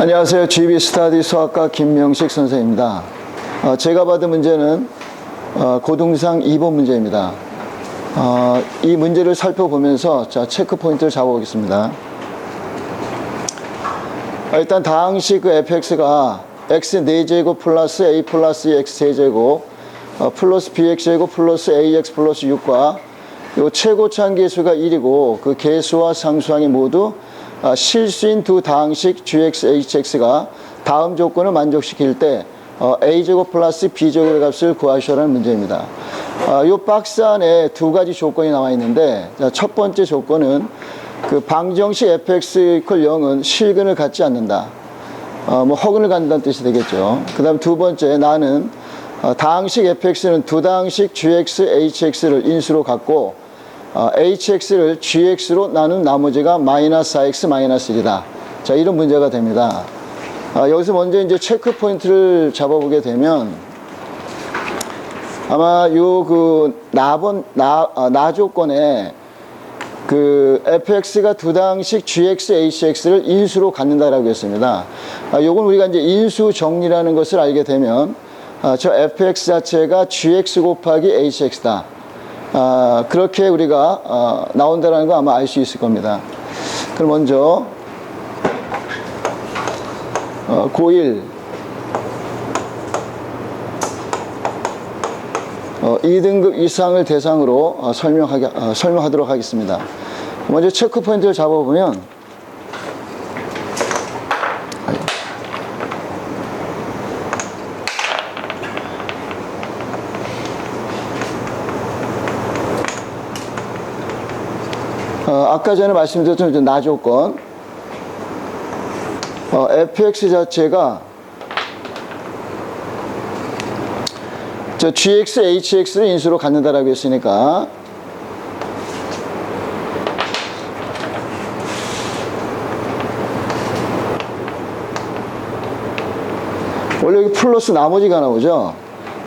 안녕하세요. GB 스타디 수학과 김명식 선생입니다. 어, 제가 받은 문제는 어, 고등상 2번 문제입니다. 어, 이 문제를 살펴보면서 자, 체크 포인트를 잡아보겠습니다. 어, 일단 다항식 그 fx가 x 4제곱 플러스 a 플러스 x 세제곱 어, 플러스 bx제곱 플러스 ax 플러스 6과 요 최고차항 계수가 1이고 그 계수와 상수항이 모두 아, 실수인 두 다항식 gx, hx가 다음 조건을 만족시킬 때 어, a제곱 플러스 b제곱의 값을 구하시라는 문제입니다. 아, 요 박스 안에 두 가지 조건이 나와 있는데 자, 첫 번째 조건은 그 방정식 fx 이퀄 0은 실근을 갖지 않는다. 어, 뭐 허근을 갖는다는 뜻이 되겠죠. 그 다음 두 번째 나는 어, 다항식 fx는 두 다항식 gx, hx를 인수로 갖고 어, hx를 gx로 나눈 나머지가 마이너스 4x 마이너스 1이다. 자, 이런 문제가 됩니다. 아, 여기서 먼저 이제 체크 포인트를 잡아보게 되면 아마 요 그 나번 나, 아, 나 조건에 그 fx가 두 당식 gx, hx를 인수로 갖는다라고 했습니다. 아, 요건 우리가 이제 인수 정리라는 것을 알게 되면 아, 저 fx 자체가 gx 곱하기 hx다. 아, 그렇게 우리가 어, 나온다는 거 아마 알 수 있을 겁니다. 그럼 먼저 어, 고1 어, 2등급 이상을 대상으로 어, 설명하게, 어, 설명하도록 하겠습니다. 먼저 체크 포인트를 잡아보면 아까 전에 말씀드렸던 나 조건 어, fx 자체가 저 gx, hx를 인수로 갖는다라고 했으니까 원래 여기 플러스 나머지가 나오죠.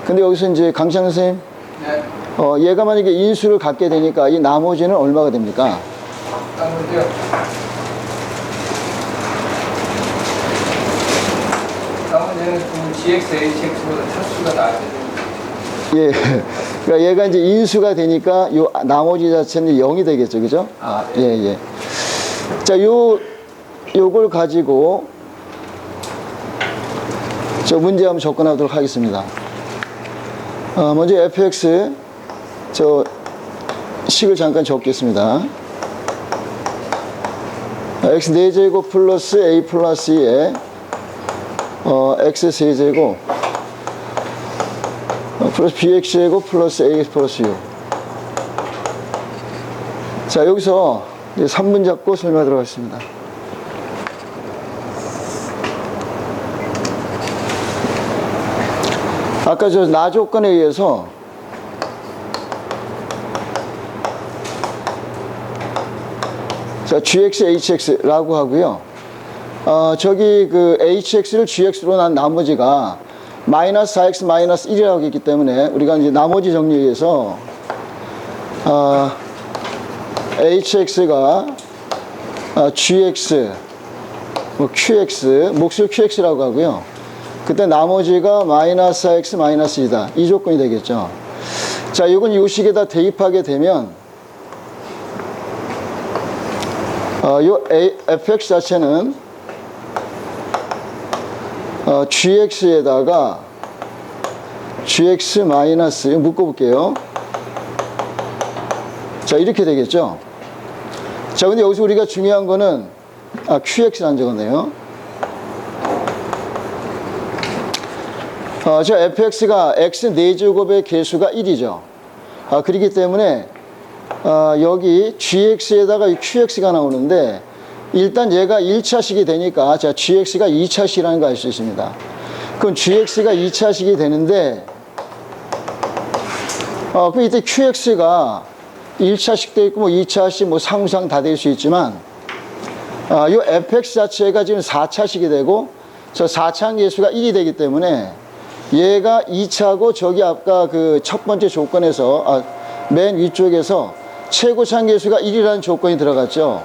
근데 여기서 이제 강창 선생님, 네, 어, 얘가 만약에 인수를 갖게 되니까 이 나머지는 얼마가 됩니까? 나머지는 그 GX, HX보다 차수가 나야 돼요. 예. 그러니까 얘가 이제 인수가 되니까 요 나머지 자체는 0이 되겠죠. 그죠? 아, 예, 예. 자, 요, 요걸 가지고 저 문제 한번 접근하도록 하겠습니다. 어, 먼저 fx 저 식을 잠깐 적겠습니다. X 4제곱 플러스 a 플러스 2에 어, x 세제곱 어, 플러스 bx제곱 플러스 ax 플러스 6. 자, 여기서 이제 3분 잡고 설명하도록 하겠습니다. 아까 저 나 조건에 의해서 자, gx, hx라고 하고요. 어, 저기 그 hx를 gx로 난 나머지가 마이너스 4x 마이너스 1이라고 했기 때문에 우리가 이제 나머지 정리에 의해서 어, hx가 어, gx, 뭐 qx, 몫을 qx라고 하고요. 그때 나머지가 마이너스 4x 마이너스 2다. 이 조건이 되겠죠. 자, 이건 이 식에다 대입하게 되면 어, 요 A, fx 자체는 어, gx에다가 gx 마이너스 묶어볼게요. 자 이렇게 되겠죠. 자 근데 여기서 우리가 중요한 거는 아 qx라는 적었네요. 어, 저 fx가 x 4제곱의 개수가 1이죠. 아, 그렇기 때문에 어, 여기 gx에다가 이 qx가 나오는데 일단 얘가 1차식이 되니까 자 gx가 2차식이라는 거 알 수 있습니다. 그럼 gx가 2차식이 되는데 어, 그럼 이때 qx가 1차식도 있고 뭐 2차식 뭐 상상 다 될 수 있지만 어, 이 fx 자체가 지금 4차식이 되고 저 4차항 계수가 1이 되기 때문에 얘가 2차고 저기 아까 그 첫 번째 조건에서 아, 맨 위쪽에서 최고차항 계수가 1이라는 조건이 들어갔죠.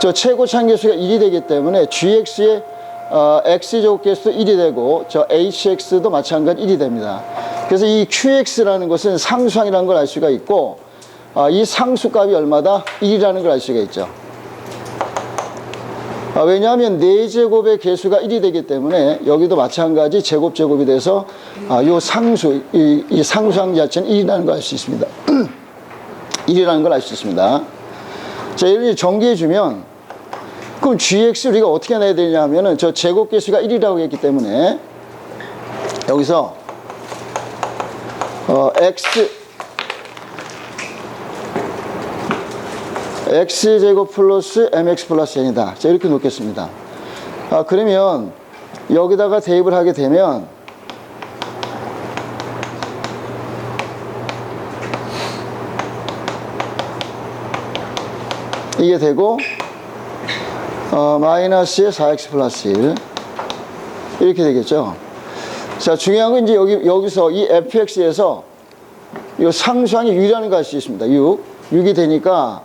저 최고 창계수가 1이 되기 때문에 gx의 어, x제곱계수도 1이 되고 저 hx도 마찬가지 1이 됩니다. 그래서 이 qx라는 것은 상수항이라는 걸 알 수가 있고 어, 이 상수값이 얼마다? 1이라는 걸 알 수가 있죠. 아, 왜냐하면 4제곱의 개수가 1이 되기 때문에 여기도 마찬가지 제곱 제곱이 돼서 아, 요 상수, 이, 이 상수항 자체는 1이라는 걸 알 수 있습니다. 1이라는 걸 알 수 있습니다. 자, 이렇게 정리해주면 그럼 gx 우리가 어떻게 내야 되냐 하면은 저 제곱 개수가 1이라고 했기 때문에 여기서 어, x x제곱 플러스 mx 플러스 n이다. 자, 이렇게 놓겠습니다. 아, 그러면 여기다가 대입을 하게 되면 이게 되고 어, 마이너스의 4x 플러스 1 이렇게 되겠죠. 자, 중요한 건 이제 여기, 여기서 이 fx에서 이 상수항이 유리라는 걸 알 수 있습니다. 6. 6이 되니까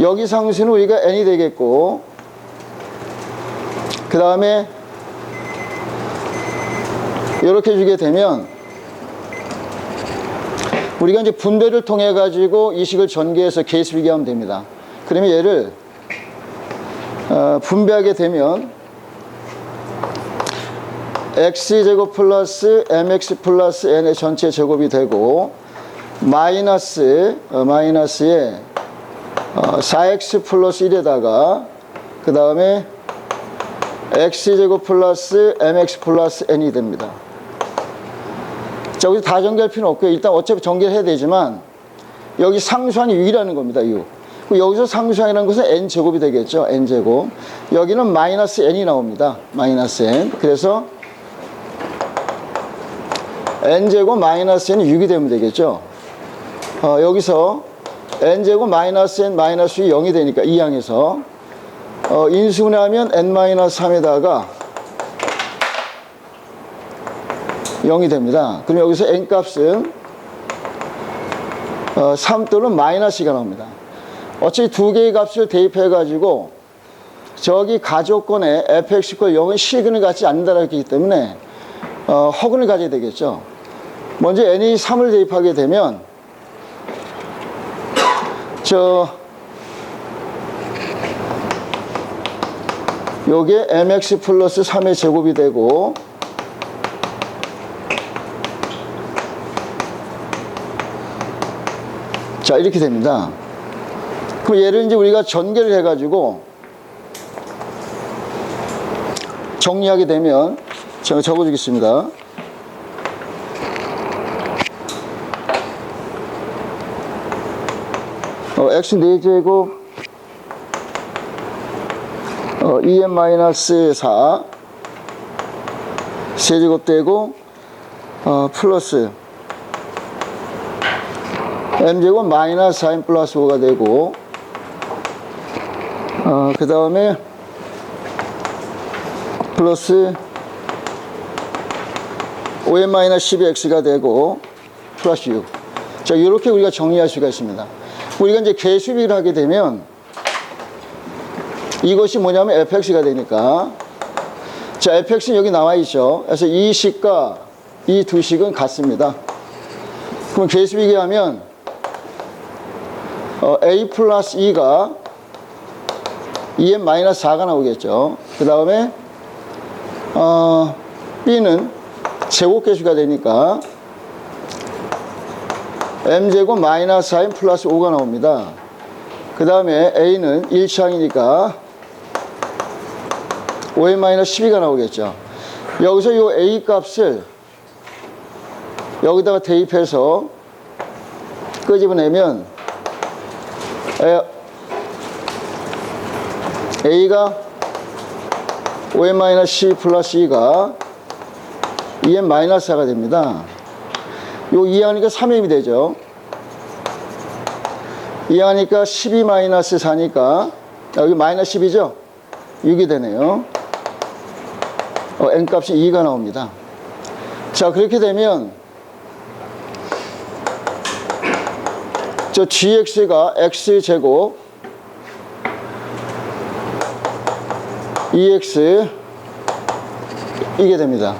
여기 상수는 우리가 n이 되겠고 그 다음에 이렇게 주게 되면 우리가 이제 분배를 통해 가지고 이 식을 전개해서 케이스 비교하면 됩니다. 그러면 얘를 어, 분배하게 되면 x제곱 플러스 mx 플러스 n의 전체 제곱이 되고 마이너스 어, 마이너스에 어, 4x 플러스 1에다가 그 다음에 x제곱 플러스 mx 플러스 n이 됩니다. 자, 여기 다 전개할 필요는 없고요. 일단 어차피 전개를 해야 되지만 여기 상수항이 6이라는 겁니다. 6. 여기서 상수항이라는 것은 n제곱이 되겠죠. n제곱. 여기는 마이너스 n이 나옵니다. 마이너스 n. 그래서 n제곱 마이너스 n이 6이 되면 되겠죠. 어, 여기서 n제곱 마이너스 n 마이너스 0이 되니까 이 항에서 어, 인수분해하면 n 마이너스 3에다가 0이 됩니다. 그럼 여기서 n 값은 어, 3 또는 마이너스가 나옵니다. 어차피 두 개의 값을 대입해 가지고 저기 가조건에 fx과 0은 실근을 갖지 않는다고 했기 때문에 어, 허근을 가져야 되겠죠. 먼저 n이 3을 대입하게 되면 저 요게 mx 플러스 3의 제곱이 되고 자 이렇게 됩니다. 그럼 얘를 이제 우리가 전개를 해가지고 정리하게 되면 제가 적어주겠습니다. 어, x 4제곱 어, 2n 마이너스 4 세제곱 되고 어, 플러스 m제곱 마이너스 4n 플러스 5가 되고 어, 그 다음에 플러스 5n 마이너스 12x가 되고 플러스 6. 자, 이렇게 우리가 정리할 수가 있습니다. 우리가 이제 개수비를 하게 되면 이것이 뭐냐면 fx가 되니까 자, fx는 여기 나와 있죠. 그래서 이 식과 이 두 식은 같습니다. 그럼 개수비기 하면 어, a 플러스 2가 2n 마이너스 4가 나오겠죠. 그 다음에 어, b는 제곱개수가 되니까 m제곱 마이너스 4n 플러스 5가 나옵니다. 그 다음에 a는 1차항이니까 5n 마이너스 12가 나오겠죠. 여기서 이 a 값을 여기다가 대입해서 끄집어내면 a가 5n 마이너스 12 플러스 2가 2n 마이너스 4가 됩니다. 요 이하니까 3m이 되죠. 이하니까 12 마이너스 4니까 여기 마이너스 10이죠. 6이 되네요. 어, n 값이 2가 나옵니다. 자 그렇게 되면 저 gx가 x제곱 2x 이게 됩니다.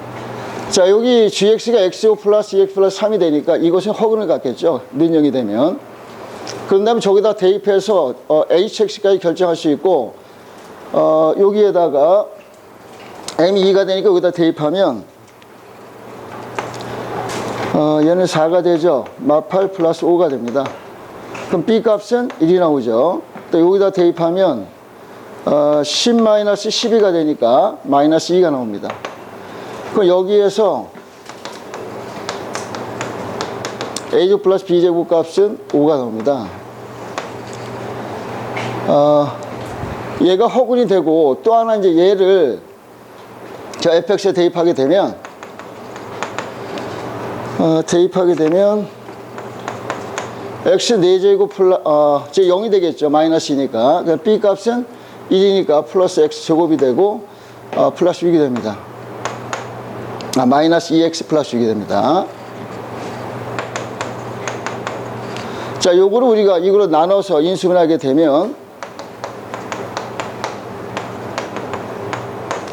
자, 여기 gx가 x5 플러스 2x 플러스 3이 되니까 이것은 허근을 갖겠죠. 는영이 되면. 그런 다음에 저기다 대입해서 어, hx까지 결정할 수 있고, 어, 여기에다가 m이 2가 되니까 여기다 대입하면, 어, 얘는 4가 되죠. 마8 플러스 5가 됩니다. 그럼 b 값은 1이 나오죠. 또 여기다 대입하면, 어, 10 마이너스 12가 되니까 마이너스 2가 나옵니다. 그럼 여기에서 a제곱 플러스 b제곱 값은 5가 나옵니다. 어, 얘가 허근이 되고 또 하나 이제 얘를 저 fx에 대입하게 되면 어, 대입하게 되면 x 4제곱 플러 어, 제 0이 되겠죠. 마이너스이니까. b 값은 1이니까 플러스 x 제곱이 되고 어, 플러스 6이 됩니다. 아, 마이너스 2x 플러스 6이 됩니다. 자, 요거를 우리가 이걸로 나눠서 인수분하게 되면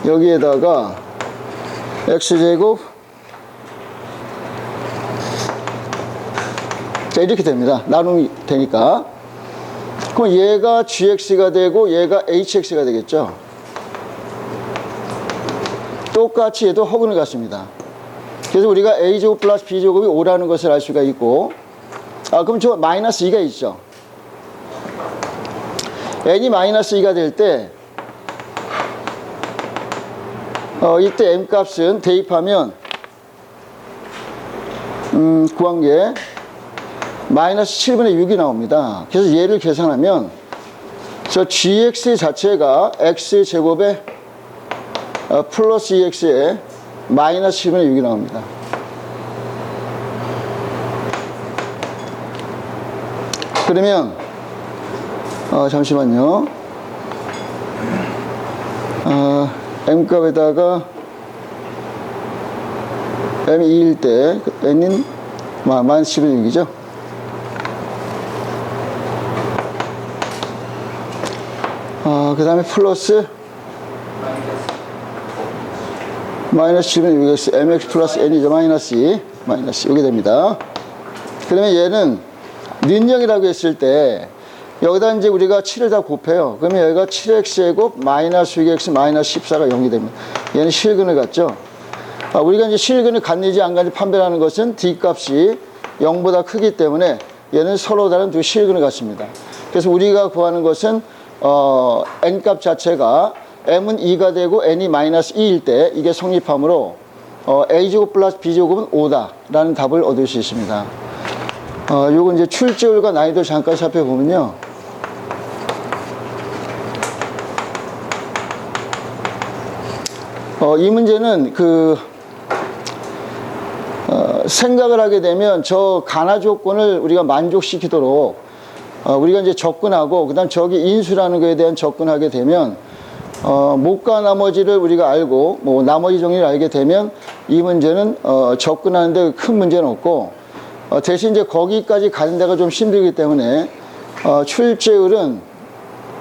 여기에다가 x제곱 자, 이렇게 됩니다. 나눔이 되니까. 그럼 얘가 gx가 되고 얘가 hx가 되겠죠. 똑같이 얘도 허근을 갖습니다. 그래서 우리가 a제곱 플러스 b제곱이 5라는 것을 알 수가 있고, 아, 그럼 저 마이너스 2가 있죠. n이 마이너스 2가 될 때, 어, 이때 m 값은 대입하면, 음, 구한 게, 마이너스 7분의 6이 나옵니다. 그래서 얘를 계산하면, 저 gx 자체가 x 제곱에 어, 플러스 2x에 마이너스 7분의 6이 나옵니다. 그러면 어, 잠시만요. 어, m값에다가 m이 2일 때 마- 마이너스 7분의 6이죠. 어, 그 다음에 플러스 마이너스 7은 6x, mx 플러스 n이죠. 마이너스 2, 마이너스 이게 됩니다. 그러면 얘는 는영이라고 했을 때 여기다 이제 우리가 7을 다 곱해요. 그러면 여기가 7x제곱 마이너스 6x 마이너스 14가 0이 됩니다. 얘는 실근을 갖죠. 아, 우리가 이제 실근을 갖는지 안 갖는지 판별하는 것은 d 값이 0보다 크기 때문에 얘는 서로 다른 두 실근을 갖습니다. 그래서 우리가 구하는 것은 어, n 값 자체가 m은 2가 되고 n이 마이너스 2일 때 이게 성립하므로 어, a제곱 플러스 b제곱은 5다 라는 답을 얻을 수 있습니다. 어, 요거 이제 출제율과 난이도 잠깐 살펴보면요. 어, 이 문제는 그 어, 생각을 하게 되면 저 가나 조건을 우리가 만족시키도록 어, 우리가 이제 접근하고 그다음 저기 인수라는 거에 대한 접근하게 되면 어, 못과 나머지를 우리가 알고 뭐 나머지 정리를 알게 되면 이 문제는 어, 접근하는데 큰 문제는 없고 어, 대신 이제 거기까지 가는 데가 좀 힘들기 때문에 어, 출제율은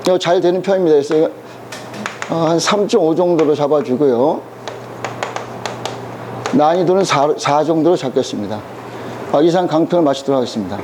어, 잘 되는 편입니다. 그래서 어, 한 3.5 정도로 잡아주고요. 난이도는 4, 4 정도로 잡겠습니다. 어, 이상 강평을 마치도록 하겠습니다.